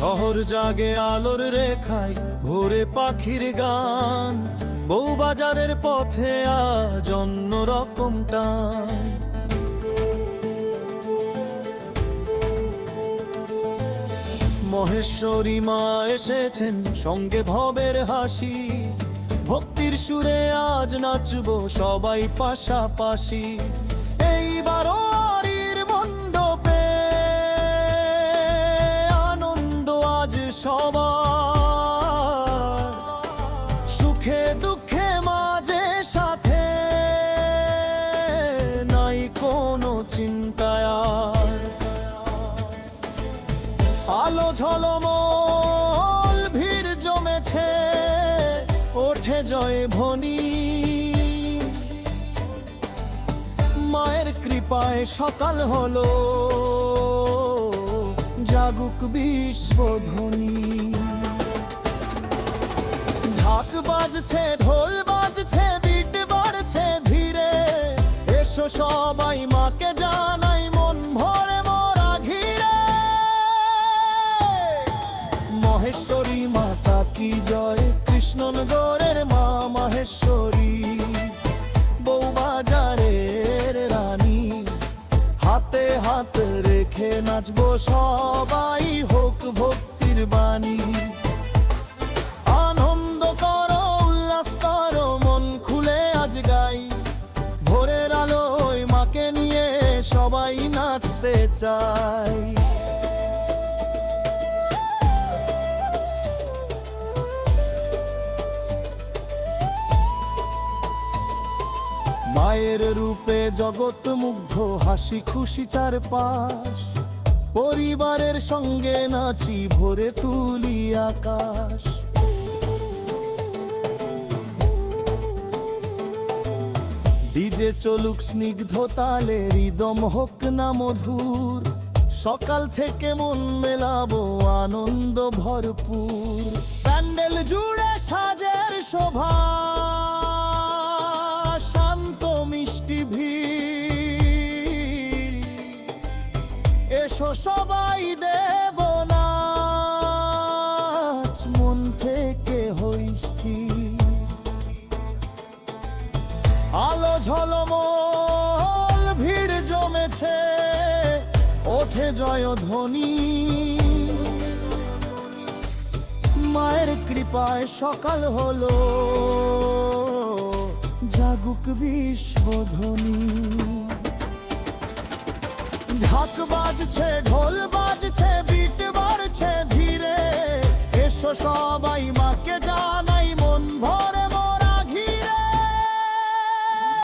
শহর জাগে আলোর রেখায় ভোরে পাখির গান। বউবাজারের পথে আজ অন্য রকম টান। মহেশ্বরী মা এসেছেন সঙ্গে ভবের হাসি। ভক্তির সুরে আজ নাচবো সবাই পাশাপাশি। সবার সুখে দুঃখে মাঝে সাথে, নাই কোনো চিন্তায় আলো ঝলমল, ভিড় জমেছে, ওঠে জয় ভনি মায়ের কৃপায় সকাল হলো। জাগুক বিশ্বধ্বনি ঢাক বাজছে, ঢোল বাজছে, বিট বাড়ছে ধীরে। এসো সবাই মাকে জানাই, মন ভরে মোরা ঘিরে। মহেশ্বরী, মাতা কি জয়? কৃষ্ণনগরের মা মহেশ্বরী। নাচবো সবাই হোক ভক্তির বাণী। আনন্দ করো, উল্লাস করো, মন খুলে আজ গাই। ভোরের আলোয় মাকে নিয়ে সবাই নাচতে চাই। মায়ের রূপে জগৎ মুগ্ধ, হাসি খুশি চারপাশ। পরিবারের সঙ্গে নাচি ভোরে তুলি আকাশ। ডিজে চলুক স্নিগ্ধ তালে হৃদম হোক না মধুর। সকাল থেকে মন মেলাবো আনন্দ ভরপুর। প্যান্ডেল জুড়ে সাজের শোভা। এসো সবাই দেব নাচ মন থেকে হই আলো ঝলমল, ভিড় জমেছে, ওঠে জয় ধ্বনি। মায়ের কৃপায় সকাল হলো, জাগুক বিশ্বধ্বনি ঢাক বাজছে ঢোল বাজছে বিট বাড়ছে ধীরে এসো সবাই মাকে যা